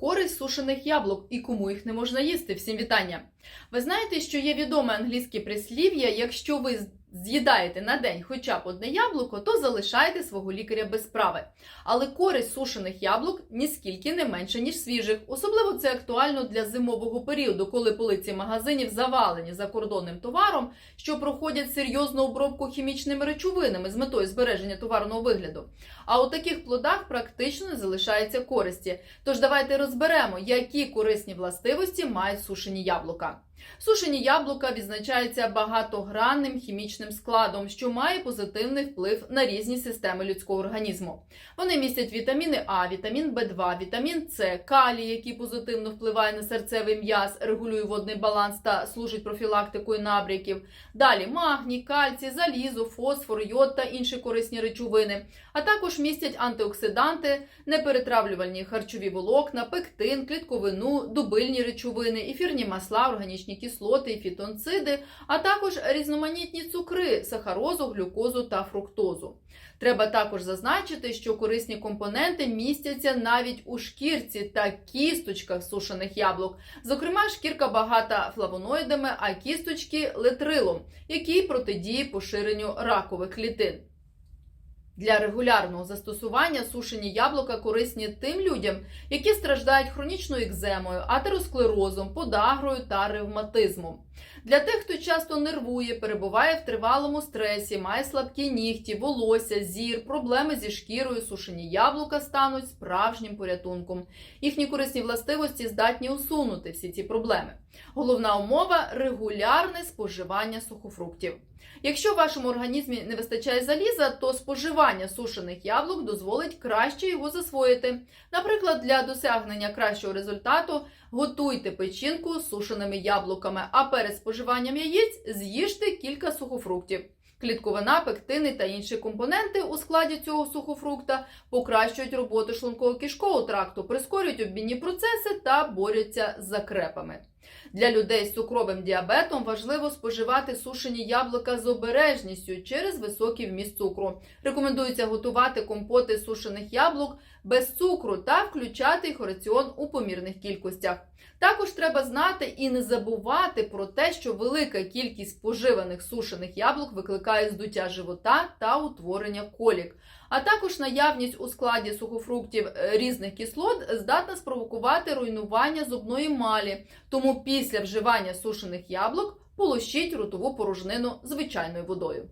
Користь сушених яблук і кому їх не можна їсти. Всім вітання! Ви знаєте, що є відоме англійське прислів'я: якщо ви з'їдаєте на день хоча б одне яблуко, то залишайте свого лікаря без справи. Але користь сушених яблук ніскільки не менше, ніж свіжих. Особливо це актуально для зимового періоду, коли полиці магазинів завалені закордонним товаром, що проходять серйозну обробку хімічними речовинами з метою збереження товарного вигляду. А у таких плодах практично не залишається користі. Тож давайте розберемо, які корисні властивості мають сушені яблука. Сушені яблука відзначаються багатогранним хімічним складом, що має позитивний вплив на різні системи людського організму. Вони містять вітаміни А, вітамін В2, вітамін С, калій, який позитивно впливає на серцевий м'яз, регулює водний баланс та служить профілактикою набряків. Далі магній, кальцій, залізо, фосфор, йод та інші корисні речовини, а також містять антиоксиданти, неперетравлювальні харчові волокна, пектин, клітковину, дубильні речовини, ефірні масла, органічні кислоти і фітонциди, а також різноманітні цукри, сахарозу, глюкозу та фруктозу. Треба також зазначити, що корисні компоненти містяться навіть у шкірці та кісточках сушених яблук. Зокрема, шкірка багата флавоноїдами, а кісточки летрилом, який протидіє поширенню ракових клітин. Для регулярного застосування сушені яблука корисні тим людям, які страждають хронічною екземою, атеросклерозом, подагрою та ревматизмом. Для тих, хто часто нервує, перебуває в тривалому стресі, має слабкі нігті, волосся, зір, проблеми зі шкірою, сушені яблука стануть справжнім порятунком. Їхні корисні властивості здатні усунути всі ці проблеми. Головна умова регулярне споживання сухофруктів. Якщо в вашому організмі не вистачає заліза, то споживання сушених яблук дозволить краще його засвоїти. Наприклад, для досягнення кращого результату готуйте печінку з сушеними яблуками, а перед споживанням яєць з'їжте кілька сухофруктів. Клітковина, пектини та інші компоненти у складі цього сухофрукта покращують роботу шлунково-кишкового тракту, прискорюють обмінні процеси та борються з закрепами. Для людей з цукровим діабетом важливо споживати сушені яблука з обережністю через високий вміст цукру. Рекомендується готувати компоти сушених яблук без цукру та включати їх раціон у помірних кількостях. Також треба знати і не забувати про те, що велика кількість споживаних сушених яблук викликає здуття живота та утворення колік. А також наявність у складі сухофруктів е, різних кислот здатна спровокувати руйнування зубної малі. Тому після вживання сушених яблук полощіть ротову порожнину звичайною водою.